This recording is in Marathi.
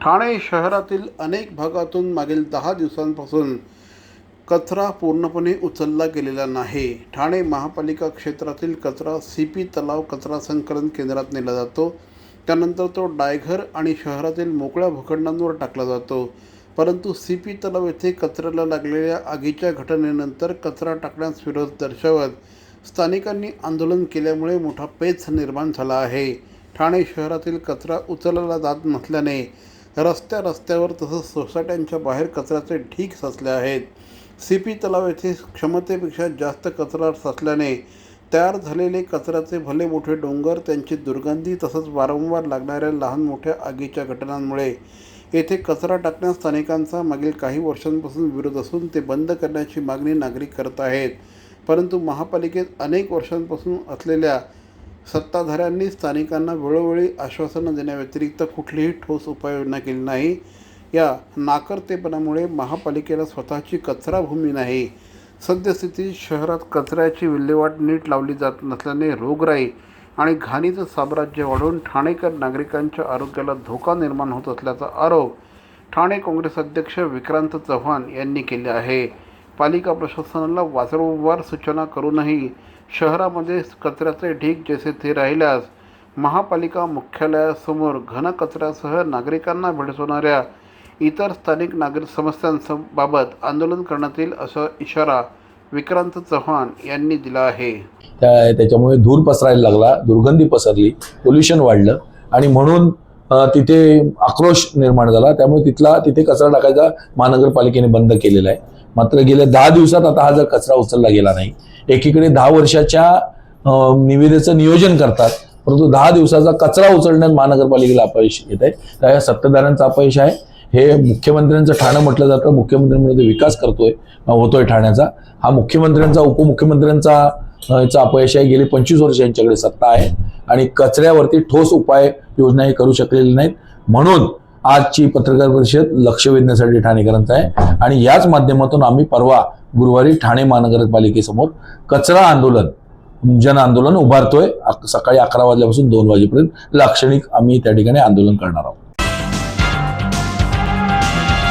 ठाणे शहरातील अनेक भागातून मागील दहा दिवसांपासून कचरा पूर्णपणे उचलला गेलेला नाही. ठाणे महापालिका क्षेत्रातील कचरा सी पी तलाव कचरा संकलन केंद्रात नेला जातो. त्यानंतर तो डायघर आणि शहरातील मोकळ्या भूखंडांवर टाकला जातो. परंतु सी पी तलाव येथे कचऱ्याला लागलेल्या आगीच्या घटनेनंतर कचरा टाकण्यास विरोध दर्शवत स्थानिकांनी आंदोलन केल्यामुळे मोठा पेच निर्माण झाला आहे. ठाणे शहरातील कचरा उचलला जात नसल्याने रस्त्या रस्त्यावर तसंच सोसायट्यांच्या बाहेर कचऱ्याचे ढीग साचले आहेत. सी पी तलाव येथे क्षमतेपेक्षा जास्त कचरा साचल्याने तयार झालेले कचऱ्याचे भले मोठे डोंगर त्यांची दुर्गंधी तसंच वारंवार लागणाऱ्या लहान मोठ्या आगीच्या घटनांमुळे येथे कचरा टाकण्यास स्थानिकांचा मागील काही वर्षांपासून विरोध असून ते बंद करण्याची मागणी नागरिक करत आहेत. परंतु महापालिकेत अनेक वर्षांपासून असलेल्या सत्ताधाऱ्यांनी स्थानिकांना वेळोवेळी आश्वासनं देण्याव्यतिरिक्त कुठलीही ठोस उपाययोजना केली नाही. या नाकर्तेपणामुळे महापालिकेला स्वतःची कचराभूमी नाही. सद्यस्थितीत शहरात कचऱ्याची विल्हेवाट नीट लावली जात नसल्याने रोगराई आणि घाणीचं साम्राज्य वाढून ठाणेकर नागरिकांच्या आरोग्याला धोका निर्माण होत असल्याचा आरोप ठाणे काँग्रेस अध्यक्ष विक्रांत चव्हाण यांनी केले आहे. पालिका प्रशासनाला वारंवार सूचना करूनही शहरामध्ये कचऱ्याचे ढीग जैसे ते राहिल्यास महापालिका मुख्यालयासमोर घनकचऱ्यासह नागरिकांना भेडसवणाऱ्या इतर स्थानिक नागरिक समस्यांबाबत आंदोलन करण्यात येईल असा इशारा विक्रांत चव्हाण यांनी दिला आहे. त्या त्याच्यामुळे धूर पसरायला लागला दुर्गंधी पसरली पोल्युशन वाढलं आणि म्हणून तिथे आक्रोश निर्माण झाला. त्यामुळे तिथला तिथे कचरा टाकायचा महानगरपालिकेने बंद केलेला आहे. मात्र गेल्या दहा दिवसात आता हा जर कचरा उचलला गेला नाही एकीकडे दहा वर्षाच्या निविदेचं नियोजन करतात परंतु दहा दिवसाचा कचरा उचलण्यात महानगरपालिकेला अपयश येत आहे. त्या या सत्ताधाऱ्यांचं अपयश आहे. हे मुख्यमंत्र्यांचं ठाणं म्हटलं जातं. मुख्यमंत्र्यांमध्ये विकास करतोय होतोय ठाण्याचा. हा मुख्यमंत्र्यांचा उपमुख्यमंत्र्यांचा चा अपयश आहे. गेली पंचवीस वर्ष यांच्याकडे सत्ता आहे. आणि कचऱ्यावरती ठोस उपाय योजना हे करू शकलेली नाहीत. म्हणून आजची पत्रकार परिषद लक्ष वेधण्यासाठी ठाणेकरांचं आहे. आणि याच माध्यमातून आम्ही परवा गुरुवारी ठाणे महानगरपालिकेसमोर कचरा आंदोलन जन आंदोलन उभारतोय. सकाळी अकरा वाजल्यापासून दोन वाजेपर्यंत लाक्षणिक आम्ही त्या ठिकाणी आंदोलन करणार आहोत.